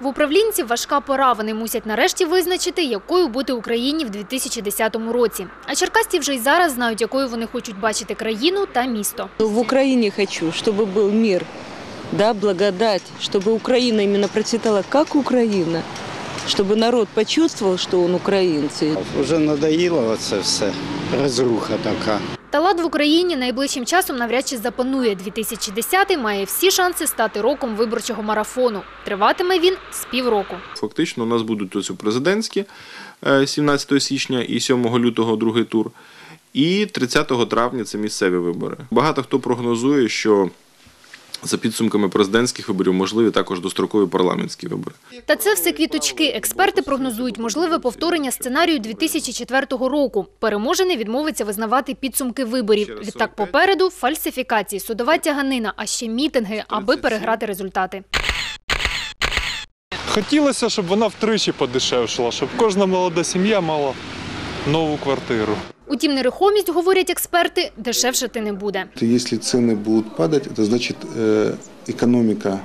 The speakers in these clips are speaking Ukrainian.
В управлінців важка пора. Вони мусять нарешті визначити, якою бути Україні в 2010 році. А черкасці вже й зараз знають, якою вони хочуть бачити країну та місто. В Украине хочу, чтобы был мир, да, благодать, чтобы Украина именно процветала как Украина, чтобы народ почувствовал, что он украинцы. Вже надоїло це все. Розруха така. Та лад в Україні найближчим часом навряд чи запанує. 2010 має всі шанси стати роком виборчого марафону. Триватиме він з півроку. Фактично, у нас будуть ось президентські е, 17 січня і 7 лютого другий тур. І 30 травня це місцеві вибори. Багато хто прогнозує, що за підсумками президентських виборів можливі також дострокові парламентські вибори. Та це все квіточки. Експерти прогнозують можливе повторення сценарію 2004 року. Переможений відмовиться визнавати підсумки виборів. Відтак попереду фальсифікації, судова тяганина, а ще мітинги, аби переграти результати. Хотілося, щоб вона втричі подешевшила, щоб кожна молода сім'я мала нову квартиру. Утім, нерухомість, говорять експерти, дешевшати не буде. То Если цены будут падать, это значит э, экономика,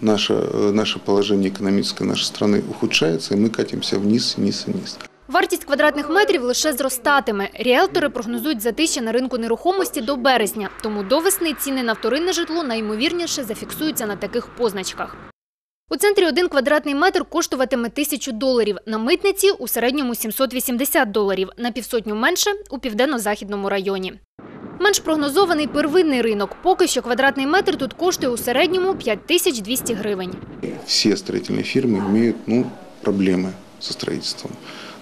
наше, э, наше положение экономическое нашей страны ухудшается, и мы катимся вниз, вниз, вниз. Вартість квадратних метрів лише зростатиме. Ріелтори прогнозують затища на ринку нерухомості до березня. Тому до весни ціни на вторинне житло найімовірніше зафіксуються на таких позначках. У центрі один квадратний метр коштуватиме тисячу доларів. На митниці у середньому 780 доларів. На півсотню менше у південно-західному районі. Менш прогнозований первинний ринок. Поки що квадратний метр тут коштує у середньому 5200 гривень. Все строительные фирмы имеют ну, проблемы со строительством.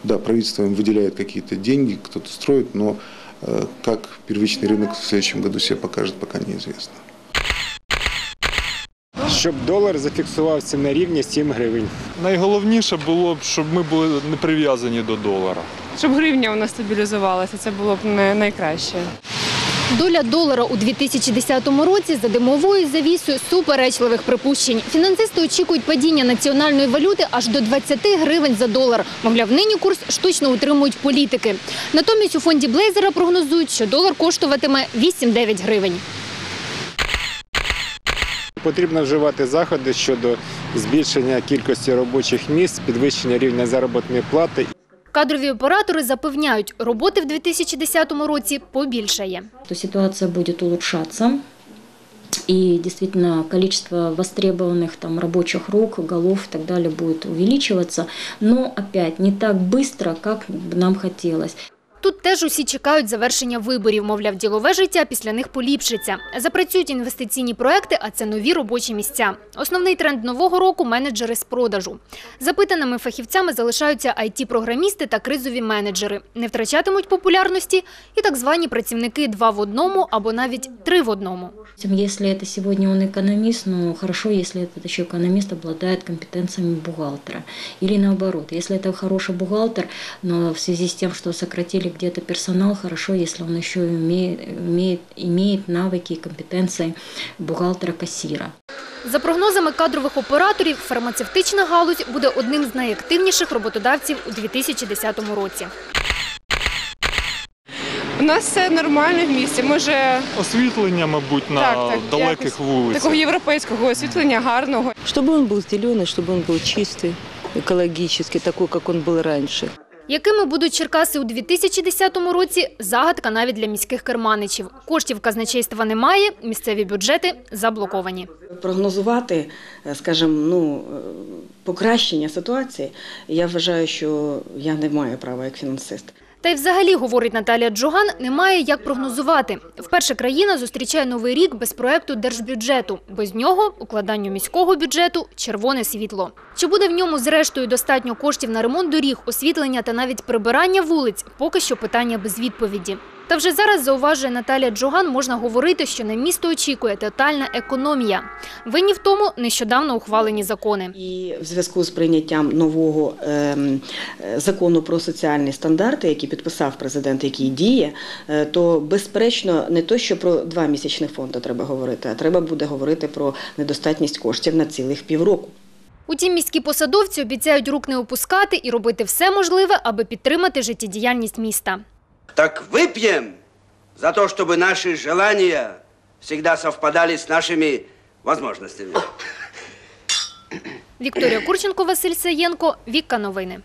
Да, правительство им выделяет какие-то деньги, кто-то строит, но э, как первичный рынок в следующем году себя покажет, пока неизвестно. Щоб долар зафіксувався на рівні 7 гривень. Найголовніше було б, щоб ми були не прив'язані до долара. щоб гривня у нас стабілізувалася, це було б не- найкраще. Доля долара у 2010 році за димовою завісою суперечливих припущень. Фінансисти очікують падіння національної валюти аж до 20 гривень за долар. Мовляв, нині курс штучно утримують політики. Натомість у фонді Блейзера прогнозують, що долар коштуватиме 8-9 гривень. Потрібно вживати заходи щодо збільшення кількості робочих місць, підвищення рівня заробітної плати. Кадрові оператори запевняють, роботи в 2010 році побільшає. то ситуация будет улучшаться. И действительно количество востребованных там рабочих рук, голов и так далее будет увеличиваться, но опять не так быстро, как бы нам хотелось. Тут теж усі чекають завершення виборів. Мовляв, ділове життя після них поліпшиться. Запрацюють інвестиційні проекти, а це нові робочі місця. Основний тренд нового року – менеджери з продажу. Запитаними фахівцями залишаються IT-програмісти та кризові менеджери. Не втрачатимуть популярності і так звані працівники два в одному або навіть три в одному. Если это сегодня он экономист, ну хорошо, если этот еще экономист обладает компетенциями бухгалтера. Или наоборот, если это хороший бухгалтер, но в связи с тем, что сократили где-то персонал, хорошо, если он еще имеет, имеет, имеет навыки и компетенции бухгалтера-кассира. За прогнозами кадрових операторів, фармацевтична галузь буде одним з найактивніших роботодавців у 2010 році. У нас все нормально в місті. Може, Освітлення, мабуть, на Так, так, далеких якось вулицях. такого європейського освітлення гарного. Чтобы он был зеленый, чтобы он был чистый, экологический, такой, как он был раньше. якими будуть Черкаси у 2010 році – загадка навіть для міських керманичів. Коштів казначейства немає, місцеві бюджети заблоковані. прогнозувати, е, скажімо, ну, е, покращення ситуації, я вважаю, що я не маю права як фінансист. Та й взагалі, говорить Наталія Джуган, немає як прогнозувати. Вперше країна зустрічає новий рік без проекту держбюджету. Без нього – укладанню міського бюджету – червоне світло. Чи буде в ньому зрештою достатньо коштів на ремонт доріг, освітлення та навіть прибирання вулиць – поки що питання без відповіді. Та вже зараз, зауважує Наталія Джуган, можна говорити, що на місто очікує тотальна економія. Винні в тому нещодавно ухвалені закони. І в зв'язку з прийняттям нового ем, е, закону про соціальні стандарти, який підписав президент, який діє, е, то безперечно не то, що про два місячних фонди треба говорити, а треба буде говорити про недостатність коштів на цілих півроку. Утім, міські посадовці обіцяють рук не опускати і робити все можливе, аби підтримати життєдіяльність міста. Так выпьем за то, чтобы наши желания всегда совпадали с нашими возможностями. Вікторія Курченко, Василь Саєнко, Вікка Новини.